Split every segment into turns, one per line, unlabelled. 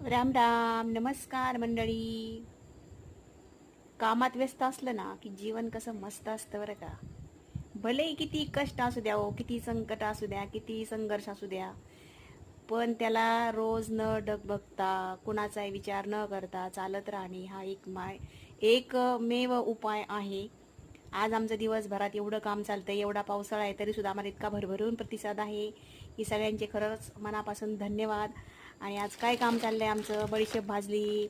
राम राम नमस्कार मंडळी. कामात व्यस्त असलं ना की जीवन कसं मस्त असतं बरं का. भले किती कष्ट असू द्या हो किती संकट असू द्या किती संघर्ष असू द्या पण त्याला रोज न डगबगता कुणाचाही विचार न करता चालत राहणे हा एक माय एकमेव उपाय आहे. आज आमचं दिवसभरात एवढं काम चालतं एवढा पावसाळा आहे तरी सुद्धा आम्हाला इतका भरभरून प्रतिसाद आहे. की सगळ्यांचे खरंच मनापासून धन्यवाद. आणि आज काय काम चाललं आहे आमचं? बडीशेप भाजली.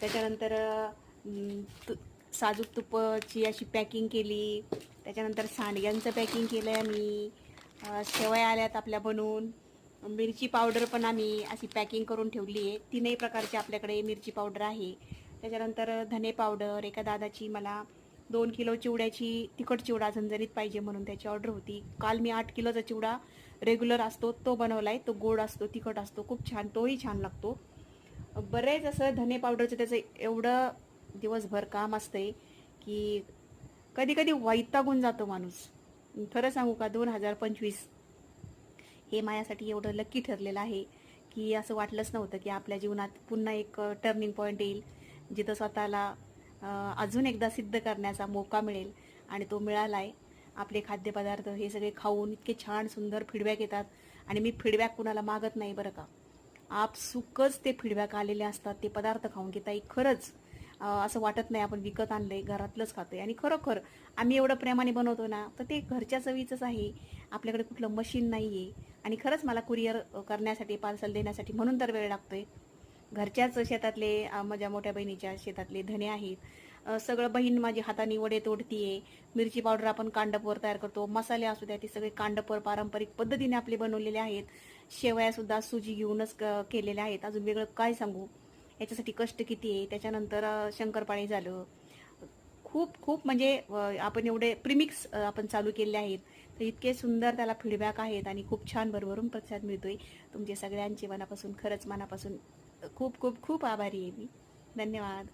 त्याच्यानंतर तु साजूक तुपाची अशी पॅकिंग केली. त्याच्यानंतर सांडग्यांचं पॅकिंग केलं आहे आम्ही शेवया आल्यात आपल्या बनवून मिरची पावडर पण आम्ही अशी पॅकिंग करून ठेवली आहे तीनही प्रकारची आपल्याकडे मिरची पावडर आहे. त्याच्यानंतर धने पावडर एका दादाची मला दोन किलो चिवड्याची तिखट चिवडा झंझरीत पाहिजे म्हणून त्याची ऑर्डर होती. काल मी आठ किलोचा चिवडा रेग्युलर असतो तो बनवलाय तो गोड असतो तिखट असतो खूप छान तोही छान लागतो. बरेच असं धने पावडरचं त्याचं एवढं दिवसभर काम असतंय की कधी कधी वैतागून जातो माणूस. खरं सांगू का दोन हजार पंचवीस हे माझ्यासाठी एवढं लक्की ठरलेलं आहे की असं वाटलंच नव्हतं की आपल्या जीवनात पुन्हा एक टर्निंग पॉईंट येईल जिथं स्वतःला अजून एकदा सिद्ध करण्याचा मोका मिळेल आणि तो मिळाला आहे आपले खाद्यपदार्थ हे सगळे खाऊन इतके छान सुंदर फीडबॅक येतात आणि मी फीडबॅक कुणाला मागत नाही बरं का. आप सुकच ते फीडबॅक आलेले असतात ते पदार्थ खाऊन की ताई खरंच असं वाटत नाही आपण विकत आणलं आहे घरातलंच खातो आहे आणि खरोखर आम्ही एवढं प्रेमाने बनवतो ना तर ते घरच्या चवीचंच आहे. आपल्याकडे कुठलं मशीन नाही आहे आणि खरंच मला कुरिअर करण्यासाठी पार्सल देण्यासाठी म्हणून तर वेळ लागतो आहे घरच्याच शेतातले माझ्या मोठ्या बहिणीच्या शेतातले धने आहेत. सगळं बहीण माझी हाताने वडे तोडतीये. मिरची पावडर आपण कांडपवर तयार करतो. मसाले असू द्या ते सगळे कांडपवर पारंपरिक पद्धतीने आपले बनवलेले आहेत. शेवया सुद्धा सुजी घेऊनच क- केलेल्या आहेत. अजून वेगळं काय सांगू? याच्यासाठी कष्ट किती आहे? त्याच्यानंतर शंकरपाळी झालं. खूप खूप म्हणजे आपण एवढे प्रिमिक्स आपण चालू केले आहेत. तर इतके सुंदर त्याला फीडबॅक आहेत आणि खूप छान भरभरून प्रतिसाद मिळतोय. तुमचे सगळ्यांचे मनापासून खरंच मनापासून खूप खूप खूप आभारी आहे मी. धन्यवाद.